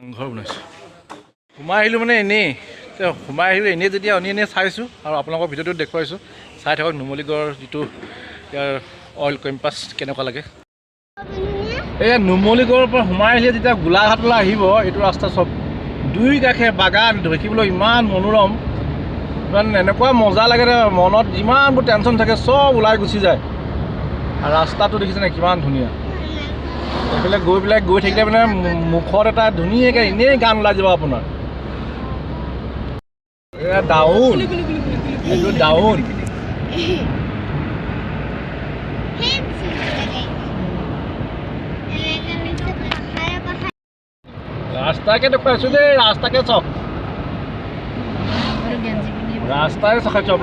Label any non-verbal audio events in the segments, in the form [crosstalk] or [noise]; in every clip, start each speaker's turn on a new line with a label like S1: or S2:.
S1: ঘৰ বনাইছোঁ সোমাই আহিলোঁ মানে এনেই সোমাই আহিলোঁ এনেই যেতিয়া এনেই এনেই চাইছোঁ আৰু আপোনালোকৰ ভিডিঅ'টো দেখুৱাইছোঁ চাই থাকক নুমলীগড় যিটো ইয়াৰ অইল কেম্পাছ কেনেকুৱা লাগে। এয়া নুমলীগড়ৰ পৰা সোমাই আহিলে যেতিয়া গোলাঘাটলৈ আহিব এইটো ৰাস্তা চব দুই কাষে বাগান দেখিবলৈ ইমান মনোৰম ইমান এনেকুৱা মজা লাগে মনত যিমানবোৰ টেনশ্যন থাকে চব ওলাই গুচি যায়। আৰু ৰাস্তাটো দেখিছেনে কিমান ধুনীয়া। এইফালে গৈ পেলাই গৈ থাকিলে মানে মুখত এটা ধুনীয়াকৈ এনেই গান ওলাই যাব আপোনাৰ। ডাউন। এইটো ডাউন। ৰাস্তাকে দেখুৱাইছোঁ দেই, ৰাস্তাকে চাওক। ৰাস্তাই চাই চব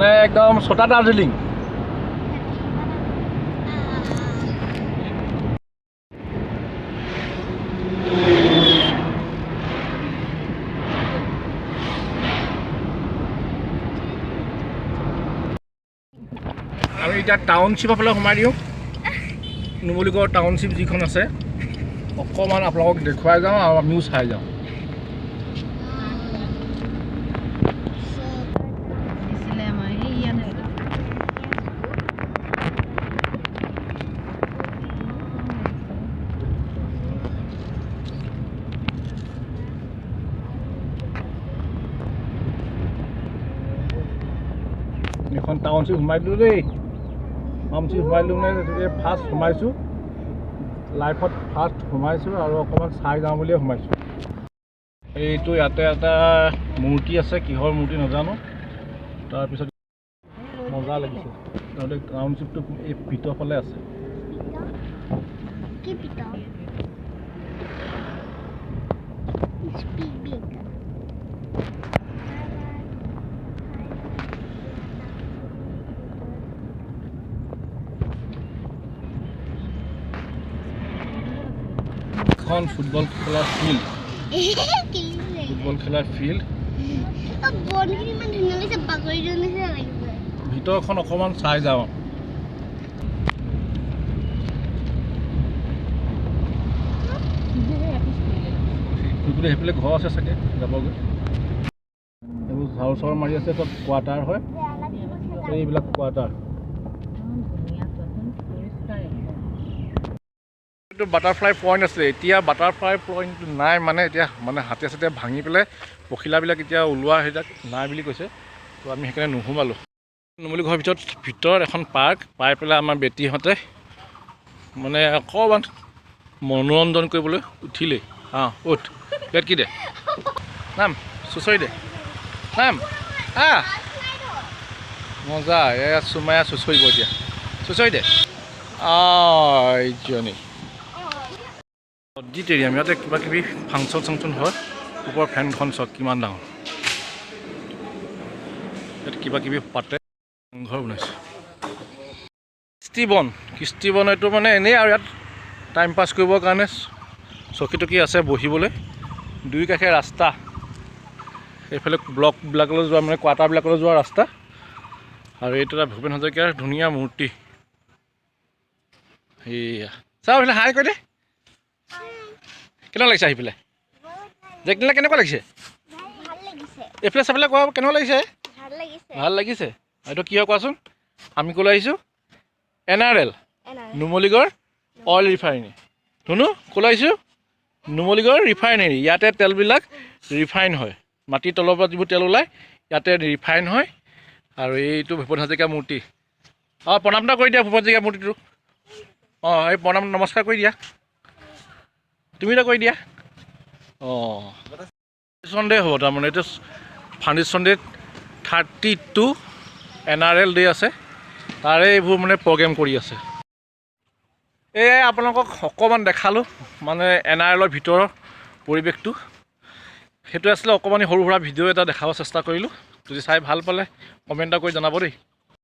S1: মানে একদম ছটা দাৰ্জিলিং আমি এতিয়া টাউনশ্বিপৰ ফালে সোমাই দিওঁ। নুমলীগড় টাউনশ্বিপ যিখন আছে, অকণমান আপোনালোকক দেখুৱাই যাওঁ আৰু আমিও চাই যাওঁ। এখন টাউনশ্বিপ সোমাই দিলোঁ দেই। টাউনশ্বিপ সোমাই দিলোঁ মানে তেতিয়া ফাৰ্ষ্ট সোমাইছোঁ। লাইফত ফাৰ্ষ্ট সোমাইছোঁ আৰু অকণমান চাই যাওঁ বুলিয়ে সোমাইছোঁ। এইটো ইয়াতে এটা মূৰ্তি আছে, কিহৰ মূৰ্তি নাজানো। তাৰপিছত মজা লাগিছে। টাউনশ্বিপটো এই ভিতৰ ফালে আছে। এখন ফুটবল খেলাৰ ফিল্ড [laughs] ফুটবল খেলাৰ ফিল্ড ভিতৰখন অকণমান চাই যাওঁ। সেইফালে ঘৰ আছে চাগে যাবগৈ। এইবোৰ ঝাৰু চাৰু মাৰি আছে চব কোৱাৰ্টাৰ হয়। এইবিলাক কোৱাৰ্টাৰ এইটো বাটাৰফ্লাই পইণ্ট আছে এতিয়া বাটাৰফ্লাই পইণ্টটো নাই মানে এতিয়া মানে হাতে চাতে ভাঙি পেলাই পখিলাবিলাক এতিয়া ওলোৱা সেইবিলাক নাই বুলি কৈছে। তো আমি সেইকাৰণে নোসোমালোঁ। নুমলী ঘৰৰ ভিতৰত ভিতৰত এখন পাৰ্ক পাই পেলাই আমাৰ বেটীহঁতে মানে অকণমান মনোৰঞ্জন কৰিবলৈ উঠিলেই অঁ উঠ। ইয়াত কি দে? নাম চুচৰি দে। নাম আহ। মজা এয়া চুমায়া চুচৰিব এতিয়া। চুচৰি দে। আইজনী অডিটেৰিয়াম ইয়াতে কিবা কিবি ফাংচন চাংচন হয়। ওপৰৰ ফেনখন চাওক, কিমান ডাঙৰ। ইয়াত কিবা কিবি পাতে। ঘৰ বনাইছে। কৃষ্টিবন কৃষ্টিবন এইটো মানে এনেই আৰু ইয়াত টাইম পাছ কৰিবৰ কাৰণে চকী টকী আছে বহিবলৈ। দুই কাষে ৰাস্তা। এইফালে ব্লকবিলাকলৈ যোৱা মানে কোৱাৰ্টাৰবিলাকলৈ যোৱা ৰাস্তা। আৰু এইটো এটা ভূপেন হাজৰিকাৰ ধুনীয়া মূৰ্তি। সেয়া চাওঁ এইফালে, হাই কৈ দে। কেনেকুৱা লাগিছে আহি পেলাই? জেকদিনা কেনেকুৱা লাগিছে? এইফালে চাবলৈ কোৱা কেনেকুৱা লাগিছে?
S2: ভাল লাগিছে।
S1: এইটো কি হয় কোৱাচোন? আমি ক'লৈ আহিছোঁ? N R L Numaligarh oil refinery. শুনো ক'লৈ আহিছোঁ? নুমলীগড় ৰিফাইনেৰী। ইয়াতে তেলবিলাক ৰিফাইন হয়। মাটিৰ তলৰ পৰা যিবোৰ তেল ওলায় ইয়াতে ৰিফাইন হয়। আৰু এইটো ভূপেন হাজৰিকা মূৰ্তি। অঁ প্ৰণাম এটা কৰি দিয়া ভূপেন হাজৰিকা মূৰ্তিটো। অঁ এই প্ৰণাম নমস্কাৰ কৰি দিয়া। তুমি এটা কৰি দিয়া। অঁ। সন্দেহ হ'ব তাৰমানে, এইটো foundation day thirty two N R L day আছে। তাৰে এইবোৰ মানে প্ৰগ্ৰেম কৰি আছে। এয়াই আপোনালোকক অকণমান দেখালোঁ মানে এন আৰ এলৰ ভিতৰৰ পৰিৱেশটো। সেইটো আছিলে অকণমানি সৰু সুৰা ভিডিঅ' এটা দেখাব চেষ্টা কৰিলোঁ। যদি চাই ভালো পালে কমেণ্ট এটা কৰি জনাব দেই।